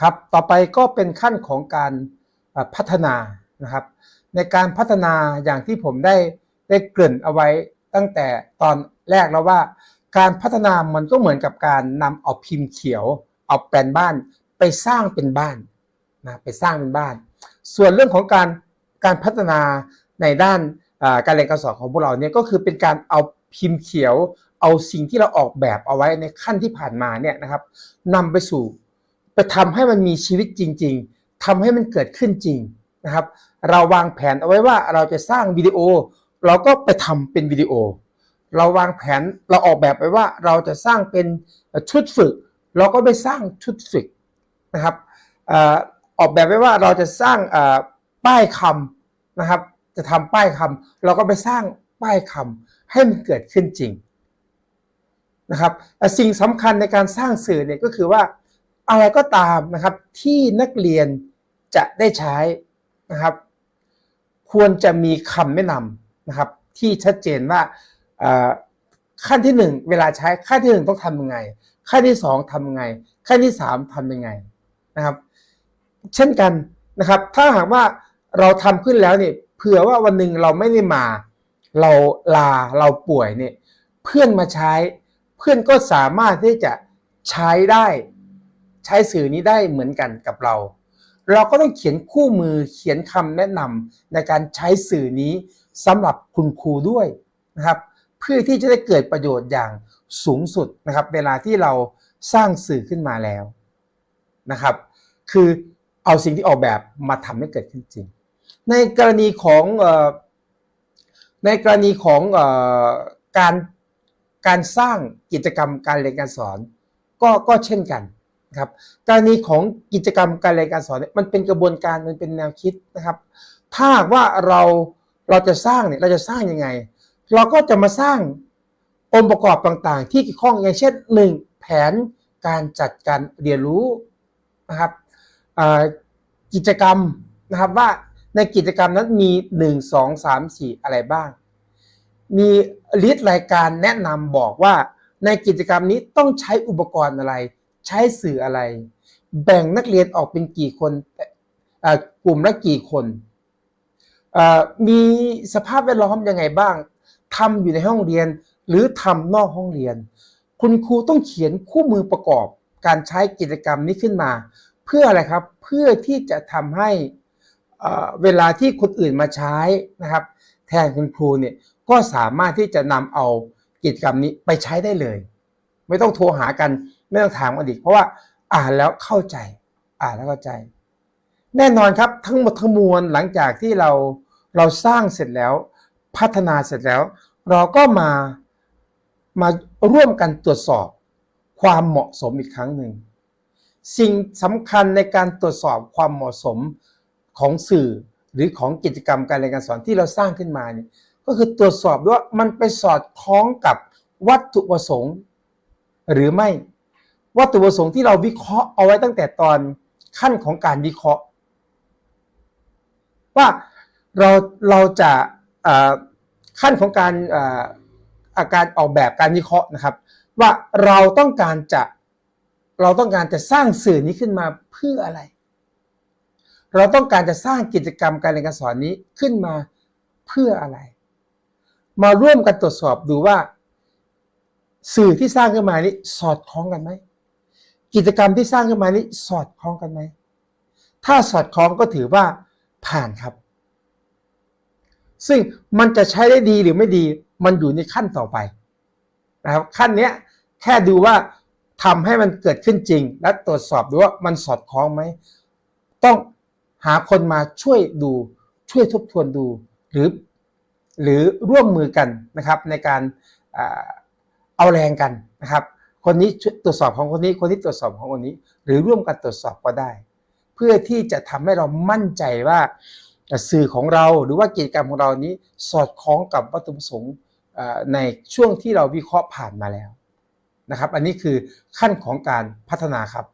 ครับต่อไปก็เป็นขั้นของการพัฒนานะครับ ในการพัฒนาอย่างที่ผมได้ได้เกริ่นเอาไว้ตั้งแต่ตอนแรกแล้วว่า การพัฒนามันก็เหมือนกับการนำเอาพิมพ์เขียวเอาแปลนบ้านไปสร้างเป็นบ้านนะไปสร้างเป็นบ้าน ส่วนเรื่องของการการพัฒนาในด้านการเรียนการสอนของพวกเราเนี่ยก็คือเป็นการเอาพิมพ์เขียว เอาสิ่งที่เราออกแบบเอาไว้ในขั้นที่ผ่านมาเนี่ยนะครับนำไปสู่ ไปทำให้มันมีชีวิตจริง ๆทำให้มันเกิดขึ้นจริงนะครับ เราวางแผนเอาไว้ว่าเราจะสร้างวิดีโอ เราก็ไปทำเป็นวิดีโอ เราวางแผนเราออกแบบไว้ว่าเราจะสร้างเป็นชุดฝึก เราก็ไปสร้างชุดฝึกนะครับออกแบบไว้ว่าเราจะสร้างป้ายคำนะครับ จะทำป้ายคำเราก็ไปสร้างป้ายคำให้มันเกิดขึ้นจริงนะครับสิ่งสำคัญในการสร้างสื่อเนี่ยก็คือว่า อะไรก็ตามนะครับที่นักเรียนจะได้ใช้นะครับ ควรจะมีคำแนะนำนะครับ ที่ชัดเจนว่าขั้นที่หนึ่งเวลาใช้ขั้นที่หนึ่งต้องทำยังไง ขั้นที่สองทำยังไง ขั้นที่สามทำยังไงนะครับ เช่นกันนะครับ ถ้าหากว่าเราทำขึ้นแล้วเนี่ยเผื่อว่าวันหนึ่งเราไม่ได้มา เราลาเราป่วยเนี่ยเพื่อนมาใช้ เพื่อนก็สามารถที่จะใช้ได้ ใช้สื่อนี้ได้เหมือนกันกับเรา เราก็ต้องเขียนคู่มือเขียนคำแนะนำในการใช้สื่อนี้สำหรับคุณครูด้วยนะครับ เพื่อที่จะได้เกิดประโยชน์อย่างสูงสุดนะครับ เวลาที่เราสร้างสื่อขึ้นมาแล้วนะครับ คือเอาสิ่งที่ออกแบบมาทำให้เกิดขึ้นจริง ในกรณีของอในกรณีของอการการสร้างกิจกรรมการเรียนการสอน ก็ก็เช่นกัน ครับกรณีของกิจกรรมการเรียนการสอนเนี่ยมันเป็นกระบวนการมันเป็นแนวคิดนะครับ ถ้าว่าเราเราจะสร้างเนี่ยเราจะสร้างยังไง เราก็จะมาสร้างองค์ประกอบต่างๆ ที่เกี่ยวข้องอย่างเช่นหนึ่งแผนการจัดการเรียนรู้นะครับกิจกรรมนะครับว่าในกิจกรรมนั้นมี 1 2 3 4 อะไรบ้าง มีลิสต์รายการแนะนำบอกว่าในกิจกรรมนี้ต้องใช้อุปกรณ์อะไร ใช้สื่ออะไร แบ่งนักเรียนออกเป็นกี่คนกลุ่มละกี่คน มีสภาพแวดล้อมยังไงบ้างทำอยู่ในห้องเรียนหรือทำนอกห้องเรียน คุณครูต้องเขียนคู่มือประกอบการใช้กิจกรรมนี้ขึ้นมา เพื่ออะไรครับเพื่อที่จะทำให้เอ่อเวลาที่คนอื่นมาใช้นะครับ แทนคุณครูเนี่ยก็สามารถที่จะนำเอากิจกรรมนี้ไปใช้ได้เลย ไม่ต้องโทรหากัน ไม่ต้องถามกันอีกเพราะว่าอ่านแล้วเข้าใจ อ่านแล้วเข้าใจ แน่นอนครับทั้งหมดทั้งมวลหลังจากที่เราเราสร้างเสร็จแล้ว พัฒนาเสร็จแล้ว เราก็มามาร่วมกันตรวจสอบความเหมาะสมอีกครั้งหนึ่งสิ่งสำคัญในการตรวจสอบความเหมาะสมของสื่อหรือของกิจกรรมการเรียนการสอนที่เราสร้างขึ้นมาเนี่ยก็คือตรวจสอบด้วยว่ามันไปสอดคล้องกับวัตถุประสงค์ หรือไม่ วัตถุประสงค์ที่เราวิเคราะห์เอาไว้ตั้งแต่ตอนขั้นของการวิเคราะห์ ว่าเราเราจะขั้นของการอาการออกแบบการวิเคราะห์นะครับ ว่าเราต้องการจะเราต้องการจะสร้างสื่อนี้ขึ้นมาเพื่ออะไร เราต้องการจะสร้างกิจกรรมการเรียนการสอนนี้ขึ้นมาเพื่ออะไร มาร่วมกันตรวจสอบดูว่า สื่อที่สร้างขึ้นมานี้สอดคล้องกันไหม กิจกรรมที่สร้างขึ้นมานี้สอดคล้องกันไหม ถ้าสอดคล้องก็ถือว่าผ่านครับ ซึ่งมันจะใช้ได้ดีหรือไม่ดี มันอยู่ในขั้นต่อไปนะครับขั้นเนี้ยแค่ดูว่าทำให้มันเกิดขึ้นจริง และตรวจสอบดูว่ามันสอดคล้องไหม ต้องหาคนมาช่วยดู ช่วยทบทวนดูหรือหรือร่วมมือกันนะครับในการเอาแรงกันนะครับ คนนี้ตรวจสอบของคนนี้คนนี้ตรวจสอบของคนนี้ หรือร่วมกันตรวจสอบก็ได้ เพื่อที่จะทำให้เรามั่นใจว่าสื่อของเราหรือว่ากิจกรรมของเรานี้สอดคล้องกับวัตถุประสงค์ในช่วงที่เราวิเคราะห์ผ่านมาแล้วนะครับ อันนี้คือขั้นของการพัฒนาครับ